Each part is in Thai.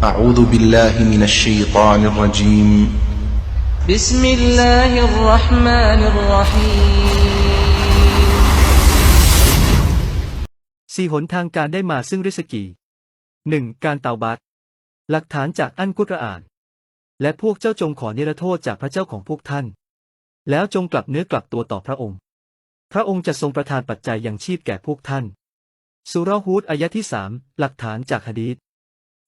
أعوذ بالله من الشيطان الرجيم بسم الله الرحمن الرحيم สี่หนทางการได้มาซึ่งริสกีหนึ่งการเตาบัตหลักฐานจากอันกุรอาน และพวกเจ้าจงขอนิรโทษจากพระเจ้าของพวกท่าน แล้วจงกลับเนื้อกลับตัวต่อพระองค์ พระองค์จะทรงประทานปัจจัยยังชีพแก่พวกท่าน สุราฮูดอายะที่สามหลักฐานจากฮะดีษ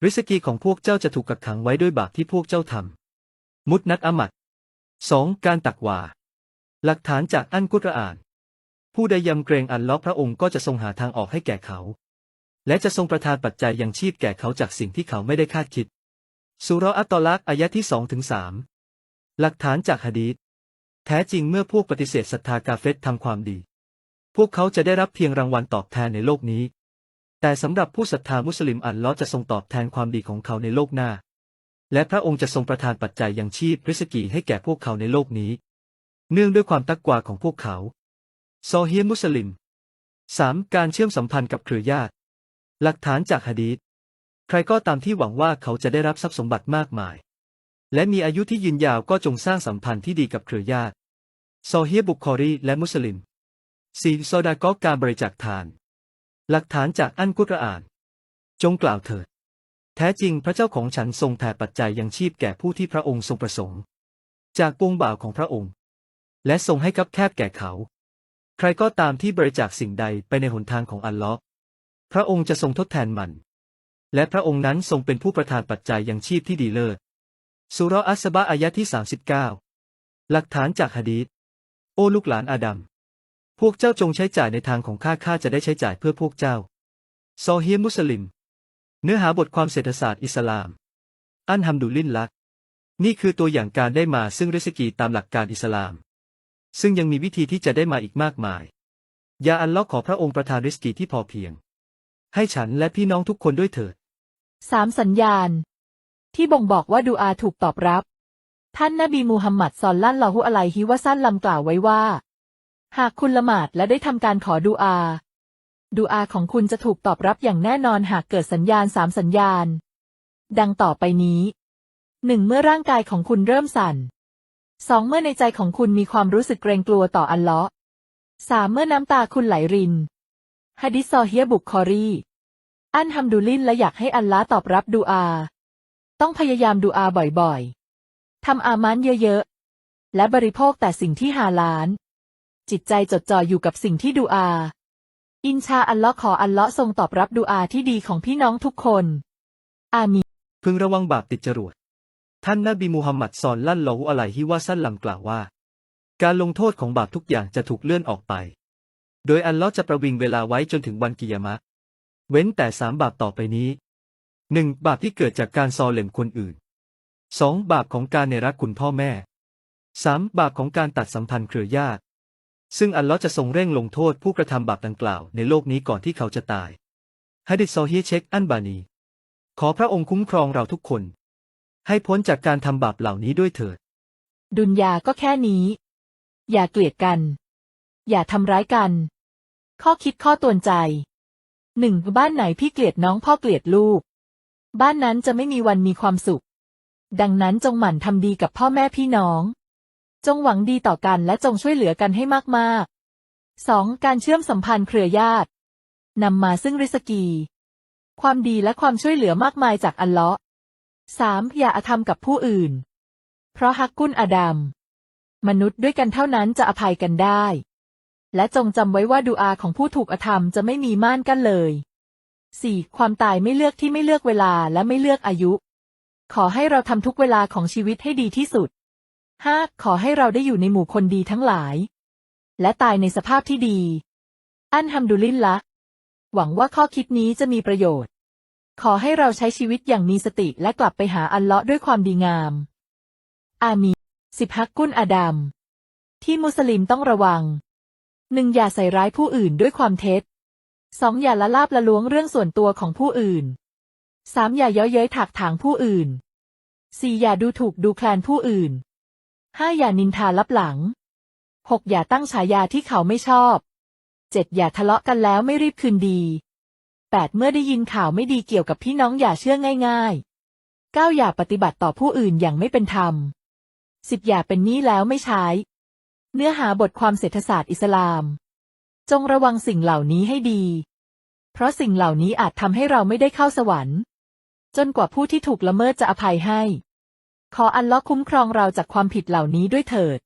ริสกีของพวกเจ้าจะถูกกักขังไว้ด้วยบาปที่พวกเจ้าทำ มุดนัดอามัดสองการตักวา หลักฐานจากอันกุรอาน ผู้ใดยำเกรงอัลเลอฮ์พระองค์ก็จะทรงหาทางออกให้แก่เขา และจะทรงประทานปัจจัยยังชีพแก่เขาจากสิ่งที่เขาไม่ได้คาดคิด สุรอัตตอลักษ์อายะที่สองถึงสามหลักฐานจากฮะดีษแท้จริงเมื่อพวกปฏิเสธศรัทธากาเฟตทำความดี พวกเขาจะได้รับเพียงรางวัลตอบแทนในโลกนี้ แต่สำหรับผู้ศรัทธามุสลิมอัลลอฮ์จะทรงตอบแทนความดีของเขาในโลกหน้า และพระองค์จะทรงประทานปัจจัยยังชีพริสกีให้แก่พวกเขาในโลกนี้ เนื่องด้วยความตักกวาของพวกเขาซอฮีฮ์มุสลิม 3. การเชื่อมสัมพันธ์กับเครือญาติ หลักฐานจากฮะดีษใครก็ตามที่หวังว่าเขาจะได้รับทรัพย์สมบัติมากมาย และมีอายุที่ยืนยาวก็จงสร้างสัมพันธ์ที่ดีกับเครือญาติซอฮีฮ์บุคคอรีและมุสลิม 4. โซดากอการบริจาคทาน หลักฐานจากอันกุรอาน จงกล่าวเถิด แท้จริงพระเจ้าของฉันทรงแผ่ปัจจัยยังชีพแก่ผู้ที่พระองค์ทรงประสงค์ จากปวงบ่าวของพระองค์ และทรงให้กับแคบแก่เขา ใครก็ตามที่บริจาคสิ่งใดไปในหนทางของอัลลอฮ์พระองค์จะทรงทดแทนมัน และพระองค์นั้นทรงเป็นผู้ประทานปัจจัยยังชีพที่ดีเลิศสุรอัสบะอายะที่ 39 หลักฐานจากฮะดีษโอ้ลูกหลานอาดัม พวกเจ้าจงใช้จ่ายในทางของข้าข้าจะได้ใช้จ่ายเพื่อพวกเจ้า ซอฮีฮ์มุสลิม เนื้อหาบทความเศรษฐศาสตร์อิสลาม อันฮัมดุลิลลัก นี่คือตัวอย่างการได้มาซึ่งริสกีตามหลักการอิสลาม ซึ่งยังมีวิธีที่จะได้มาอีกมากมาย ยาอัลลอฮ์ขอพระองค์ประทานริสกีที่พอเพียง ให้ฉันและพี่น้องทุกคนด้วยเถิดสามสัญญาณ ที่บ่งบอกว่าดูอาถูกตอบรับ ท่านนบีมูฮัมมัดศ็อลลัลลอฮุอะลัยฮิวะซัลลัมกล่าวไว้ว่า หากคุณละหมาดและได้ทำการขอดูอา ดูอาของคุณจะถูกตอบรับอย่างแน่นอนหากเกิดสัญญาณสามสัญญาณ ดังต่อไปนี้หนึ่งเมื่อร่างกายของคุณเริ่มสั่นสองเมื่อในใจของคุณมีความรู้สึกเกรงกลัวต่ออัลเลาะห์สามเมื่อน้ำตาคุณไหลรินฮะดิษซอเฮียบุคคอรีอันฮัมดุลินและอยากให้อัลลาตอบรับดูอา ต้องพยายามดูอาบ่อยๆทำอามันเยอะๆ และบริโภคแต่สิ่งที่ฮาลาล จิตใจจดจ่ออยู่กับสิ่งที่ดูอา อินชาอัลลอฮ์ขออัลลอฮ์ทรงตอบรับดูอาที่ดีของพี่น้องทุกคน อามีพึงระวังบาปติดจรวด ท่านนบีมูฮัมมัดศ็อลลัลลอฮุอะลัยฮิวะซัลลัมกล่าวว่า การลงโทษของบาปทุกอย่างจะถูกเลื่อนออกไป โดยอัลลอฮ์จะประวิงเวลาไว้จนถึงวันกิยามะ เว้นแต่สามบาปต่อไปนี้หนึ่งบาปที่เกิดจากการซอเหล่มคนอื่นสองบาปของการเนรักคุณพ่อแม่สามบาปของการตัดสัมพันธ์เครือญาติ ซึ่งอัลลอฮ์จะทรงเร่งลงโทษผู้กระทำบาปดังกล่าวในโลกนี้ก่อนที่เขาจะตายฮะดิษซอฮีเช็คอันบานี ขอพระองค์คุ้มครองเราทุกคน ให้พ้นจากการทำบาปเหล่านี้ด้วยเถิด ดุนยาก็แค่นี้ อย่าเกลียดกัน อย่าทำร้ายกัน ข้อคิดข้อตวนใจหนึ่งบ้านไหนพี่เกลียดน้องพ่อเกลียดลูก บ้านนั้นจะไม่มีวันมีความสุข ดังนั้นจงหมั่นทำดีกับพ่อแม่พี่น้อง จงหวังดีต่อกันและจงช่วยเหลือกันให้มากๆ 2. การเชื่อมสัมพันธ์เครือญาตินำมาซึ่งริสกี ความดีและความช่วยเหลือมากมายจากอัลเลาะห์ 3. อย่าอาธรรมกับผู้อื่น เพราะฮักกุนอาดัม มนุษย์ด้วยกันเท่านั้นจะอภัยกันได้ และจงจำไว้ว่าดูอาของผู้ถูกอธรรมจะไม่มีม่านกั้นเลย 4. ความตายไม่เลือกที่ไม่เลือกเวลาและไม่เลือกอายุ ขอให้เราทำทุกเวลาของชีวิตให้ดีที่สุด 5. ขอให้เราได้อยู่ในหมู่คนดีทั้งหลาย และตายในสภาพที่ดี อันฮัมดุลิลละหวังว่าข้อคิดนี้จะมีประโยชน์ ขอให้เราใช้ชีวิตอย่างมีสติและกลับไปหาอัลเลาะห์ด้วยความดีงาม อามีสิบฮักกุนอาดัมที่มุสลิมต้องระวังหนึ่งอย่าใส่ร้ายผู้อื่นด้วยความเท็จสองอย่าละลาบละล้วงเรื่องส่วนตัวของผู้อื่นสามอย่าเย้อเย้ยถากถางผู้อื่นสี่อย่าดูถูกดูแคลนผู้อื่น ห้าอย่านินทาลับหลังหกอย่าตั้งฉายาที่เขาไม่ชอบเจ็ดอย่าทะเลาะกันแล้วไม่รีบคืนดีแปดเมื่อได้ยินข่าวไม่ดีเกี่ยวกับพี่น้องอย่าเชื่อง่าย 9. อย่าปฏิบัติต่อผู้อื่นอย่างไม่เป็นธรรม 10. อย่าเป็นหนี้แล้วไม่ใช้ เนื้อหาบทความเศรษฐศาสตร์อิสลาม จงระวังสิ่งเหล่านี้ให้ดี เพราะสิ่งเหล่านี้อาจทำให้เราไม่ได้เข้าสวรรค์ จนกว่าผู้ที่ถูกละเมิดจะอภัยให้ ขออัลลอฮ์คุ้มครองเราจากความผิดเหล่านี้ด้วยเถิด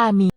อามีน